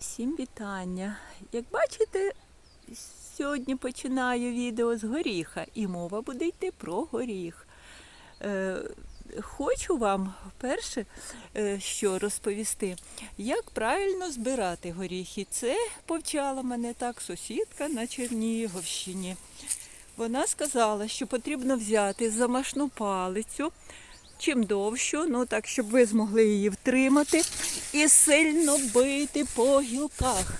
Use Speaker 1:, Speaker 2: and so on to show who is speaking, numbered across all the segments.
Speaker 1: всім вітання. Як бачите, сьогодні починаю відео з горіха, і мова буде йти про горіх. Е, хочу вам вперше е, що розповісти, як правильно збирати горіхи. Це повчала мене так сусідка на Чернігівщині. Вона сказала, що потрібно взяти замашну палицю, чим довшу, ну так, щоб ви змогли її втримати, і сильно бити по гілках.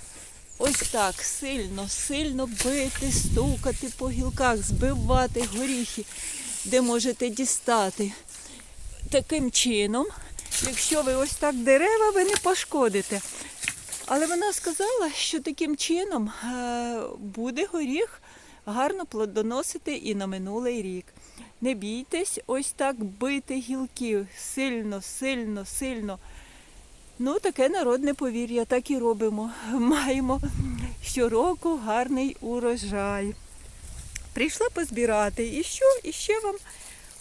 Speaker 1: Ось так, сильно, сильно бити, стукати по гілках, збивати горіхи, де можете дістати. Таким чином, якщо ви ось так дерева, ви не пошкодите. Але вона сказала, що таким чином е, буде горіх гарно плодоносити і на минулий рік. Не бійтесь ось так бити гілки сильно, сильно, сильно. Ну, таке народне повір'я, так і робимо. Маємо щороку гарний урожай. Прийшла позбирати. І що? І ще вам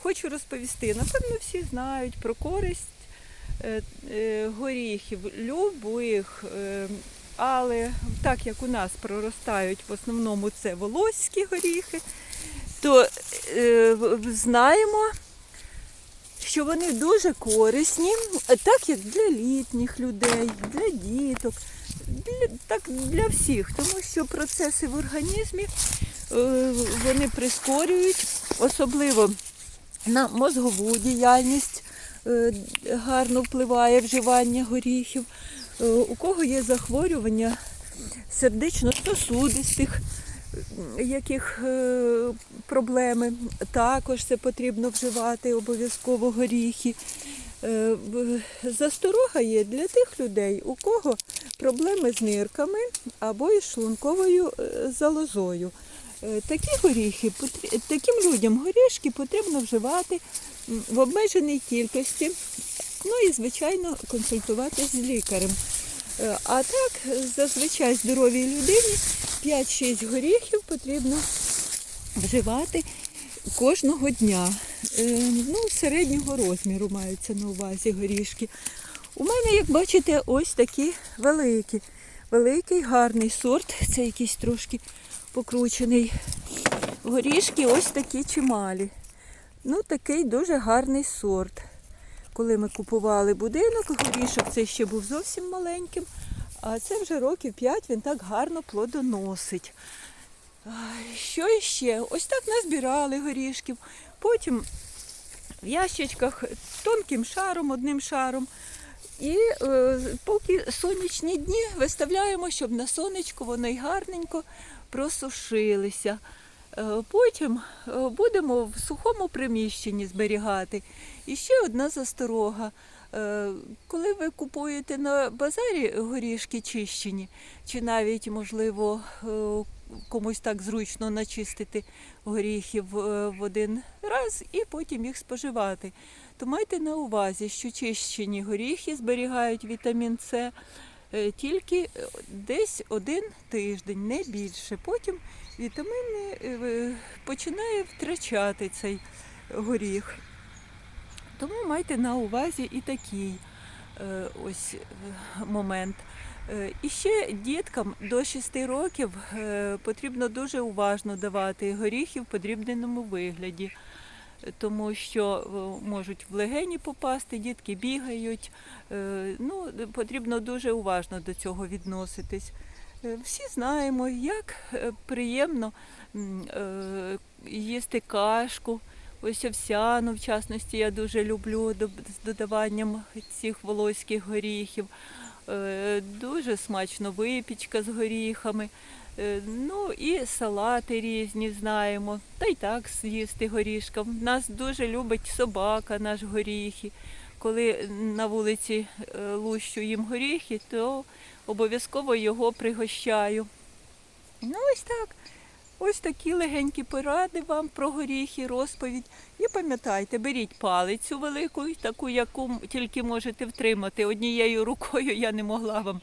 Speaker 1: хочу розповісти. Напевно, всі знають про користь е, е, горіхів, любих. Але так як у нас проростають в основному це волоські горіхи, то е, знаємо, що вони дуже корисні, так як для літніх людей, для діток, для, так для всіх, тому що процеси в організмі е, вони прискорюють, особливо на мозгову діяльність е, гарно впливає вживання горіхів. Е, У кого є захворювання сердечно-сосудистих яких е, проблеми, також це потрібно вживати обов'язково горіхи. Е, Засторога є для тих людей, у кого проблеми з нирками або із шлунковою залозою. Такі горіхи, таким людям горішки потрібно вживати в обмеженій кількості, ну і, звичайно, консультуватися з лікарем. Е, А так, зазвичай здоровій людині 5-6 горіхів потрібно вживати кожного дня. Е, Ну, середнього розміру маються на увазі горішки. У мене, як бачите, ось такі великі. Великий, гарний сорт. Це якийсь трошки покручений. Горішки ось такі чималі. Ну, такий дуже гарний сорт. Коли ми купували будинок, горішок це ще був зовсім маленьким, а це вже років 5 він так гарно плодоносить. Що іще? Ось так назбирали горішків. Потім в ящичках тонким шаром, одним шаром. І е, поки сонячні дні виставляємо, щоб на сонечку воно й гарненько просушилися. Е, Потім е, будемо в сухому приміщенні зберігати. І ще одна засторога. Е, Коли ви купуєте на базарі горішки чищені, чи навіть, можливо, комусь так зручно начистити горіхів в один раз і потім їх споживати, то майте на увазі, що чищені горіхи зберігають вітамін С тільки десь один тиждень, не більше. Потім вітаміни е, починає втрачати цей горіх. Тому майте на увазі і такий е, ось е, момент. І ще діткам до 6 років потрібно дуже уважно давати горіхи в подрібненому вигляді, тому що можуть в легені попасти, дітки бігають. Ну, потрібно дуже уважно до цього відноситись. Е, Всі знаємо, як е, приємно е, їсти кашку. Ось овсяну, в частності, я дуже люблю з додаванням цих волоських горіхів. Дуже смачно випічка з горіхами. Ну і салати різні знаємо. Та й так з'їсти горішком. Нас дуже любить собака, наш горіхи. Коли на вулиці е, лущу їм горіхи, то обов'язково його пригощаю. Ну ось так. Ось такі легенькі поради вам про горіхи, розповідь. І пам'ятайте, беріть палицю велику, таку, яку тільки можете втримати. Однією рукою я не могла вам,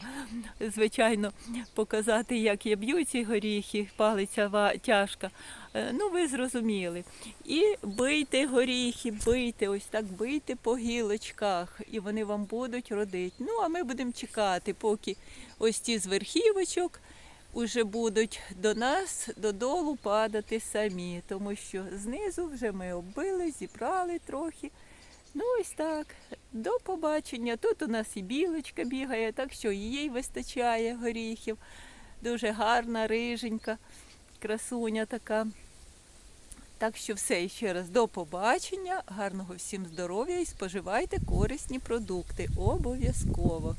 Speaker 1: звичайно, показати, як я б'ю ці горіхи. Палиця тяжка. Е, Ну, ви зрозуміли. І бийте горіхи, бийте, ось так бийте по гілочках, і вони вам будуть родити. Ну, а ми будемо чекати, поки ось ті з верхівочок уже будуть до нас додолу падати самі, тому що знизу вже ми оббили, зібрали трохи. Ну, ось так. До побачення. Тут у нас і білочка бігає, так що їй вистачає горіхів. Дуже гарна, риженька, красуня така. Так що все ще раз до побачення, гарного всім здоров'я і споживайте корисні продукти. Обов'язково.